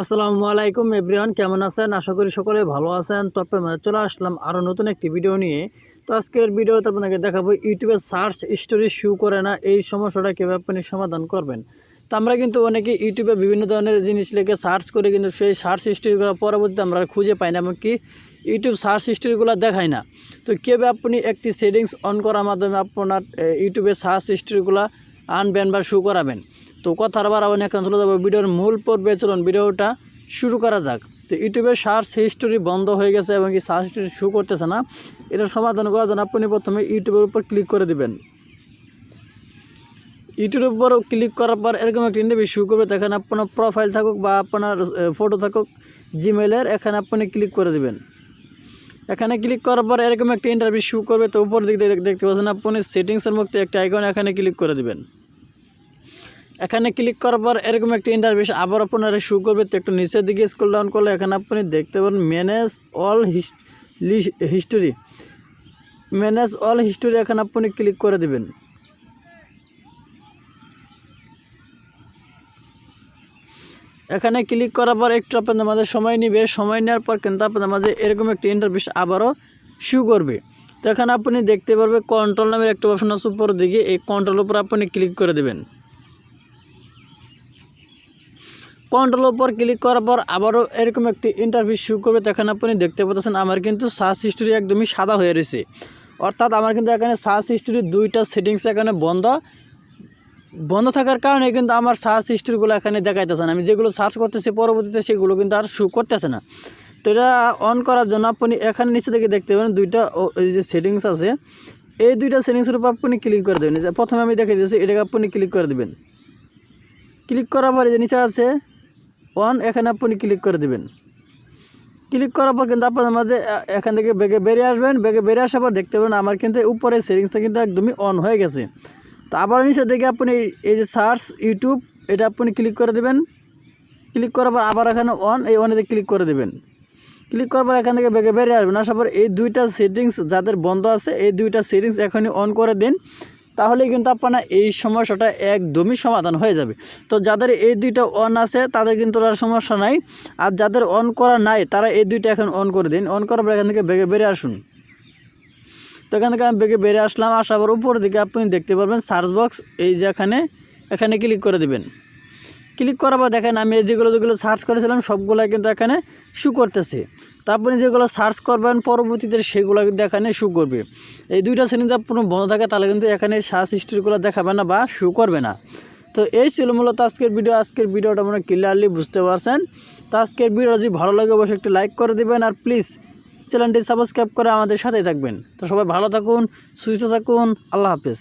আসসালামু আলাইকুম এভরিওয়ান, কেমন আছেন? আশা করি সকলে ভালো আছেন। তবে চলে আসলাম আরও নতুন একটি ভিডিও নিয়ে। তো আজকের ভিডিওতে আপনাকে দেখাবো ইউটিউবে সার্চ স্টোরি শু করে না, এই সমস্যাটা কীভাবে আপনি সমাধান করবেন। তো আমরা কিন্তু অনেকে ইউটিউবে বিভিন্ন ধরনের জিনিস লিখে সার্চ করে, কিন্তু সেই সার্চ হিস্ট্রিগুলো পরবর্তীতে আমরা খুঁজে পাই না, এমনকি ইউটিউব সার্চ হিস্ট্রিগুলো দেখায় না। তো কীভাবে আপনি একটি সেটিংস অন করার মাধ্যমে আপনার ইউটিউবে সার্চ হিস্ট্রিগুলো আনবেন বা শু করাবেন? তো কথার বার আবার এখন চলে যাব ভিডিওর মূল পর্বে। চলুন ভিডিওটা শুরু করা যাক। তো ইউটিউবের সার্চ হিস্টোরি বন্ধ হয়ে গেছে এবং কি সার্চ হিস্টোরি শু করতেছে না। এটার সমাধান করার জন্য আপনি প্রথমে ইউটিউবের উপর ক্লিক করে দিবেন। ইউটিউবের উপর ক্লিক করার পর এরকম একটা ইন্টারভিউ শু করবে। এখানে আপনার প্রোফাইল থাকুক বা আপনার ফটো থাকুক জিমেলের এখানে আপনি ক্লিক করে দিবেন। এখানে ক্লিক করার পর এরকম একটা ইন্টারভিউ শু করবে। তো উপর দিক দেখতে পাচ্ছেন, আপনি সেটিংসের মধ্যে একটা আইকন এখানে ক্লিক করে দিবেন। এখানে ক্লিক করার পর এরকম একটি ইন্টারভিউ আবার আপনারা শু করবে। তো একটু নিচের দিকে স্কুল ডাউন করলে এখানে আপনি দেখতে পারেন manage all history manage all history এখানে আপনি ক্লিক করে দিবেন। এখানে ক্লিক করার পর একটু আপনাদের মাঝে সময় নিবে। সময় নেওয়ার পর কিন্তু আপনাদের মাঝে এরকম একটা ইন্টারভিউ আবারও শু করবে। তো এখানে আপনি দেখতে পারবে কন্ট্রোল নামের একটা অপশন আছে উপর দিকে। এই কন্ট্রোল উপর আপনি ক্লিক করে দেবেন। কন্ট্রোল উপর ক্লিক করার পর আবারও এরকম একটি ইন্টারভিউ শু করবে। তখন আপনি দেখতে পাচ্ছেন আমার কিন্তু সার্চ হিস্টোরি একদমই সাদা হয়ে রয়েছে। অর্থাৎ আমার কিন্তু এখানে সার্চ হিস্টোরি দুইটা সেটিংস এখানে বন্ধ। বন্ধ থাকার কারণে কিন্তু আমার সার্চ হিস্ট্রিগুলো এখানে দেখাইতেছে না। আমি যেগুলো সার্চ করতেছি পরবর্তীতে সেগুলো কিন্তু আর শু করতেছে না। তো এটা অন করার জন্য আপনি এখানে নিচে থেকে দেখতে পাবেন দুইটা এই যে সেটিংস আছে। এই দুইটা সেটিংসের উপর আপনি ক্লিক করে দেবেন। প্রথমে আমি দেখে দিয়েছি এটাকে আপনি ক্লিক করে দেবেন। ক্লিক করার পরে যে নিচে আছে ওয়ান, এখানে আপনি ক্লিক করে দেবেন। ক্লিক করার পর কিন্তু আপনাদের মাঝে এখান থেকে বেগে বেরিয়ে আসবেন। বেগে বেরিয়ে আসার পর দেখতে পাবেন আমার কিন্তু উপরে সেটিংসটা কিন্তু একদমই অন হয়ে গেছে। তো আবার নিচে দেখে আপনি এই- এই যে সার্চ ইউটিউব এটা আপনি ক্লিক করে দেবেন। ক্লিক করার পর আবার এখানে অন এই অনেতে ক্লিক করে দেবেন। ক্লিক করার পর এখান থেকে বেগে বেরিয়ে আসবেন। আসার পর এই দুইটা সেটিংস যাদের বন্ধ আছে, এই দুইটা সেটিংস এখনই অন করে দিন। তাহলেই কিন্তু আপনার এই সমস্যাটা একদমই সমাধান হয়ে যাবে। তো যাদের এই দুইটা অন আছে, তাদের কিন্তু আর সমস্যা নাই। আর যাদের অন করা নাই, তারা এই দুইটা এখন অন করে দিন। অন করার পর এখান থেকে বেগে বেরিয়ে আসুন। তো এখান থেকে আমি বেগে বেরিয়ে আসলাম। আসার পর উপর দিকে আপনি দেখতে পারবেন সার্চ বক্স এই যে এখানে এখানে ক্লিক করে দিবেন। ক্লিক করার পর দেখেন আমি যেগুলো যেগুলো সার্চ করেছিলাম সবগুলো কিন্তু এখানে শু করতেছে। তা আপনি যেগুলো সার্চ করবেন পরবর্তীতে সেগুলো কিন্তু এখানে শু করবে। এই দুইটা শ্রেণি যদি পুরো বন্ধ থাকে, তাহলে কিন্তু এখানে সার্চ হিস্ট্রিগুলো দেখাবে না বা শু করবে না। তো এই ছিল মূলত আজকের ভিডিও আজকের ভিডিওটা মনে ক্লিয়ারলি বুঝতে পারছেন। তো আজকের ভিডিও যদি ভালো লাগে, অবশ্যই একটু লাইক করে দিবেন আর প্লিজ চ্যানেলটি সাবস্ক্রাইব করে আমাদের সাথেই থাকবেন। তো সবাই ভালো থাকুন, সুস্থ থাকুন, আল্লাহ হাফেজ।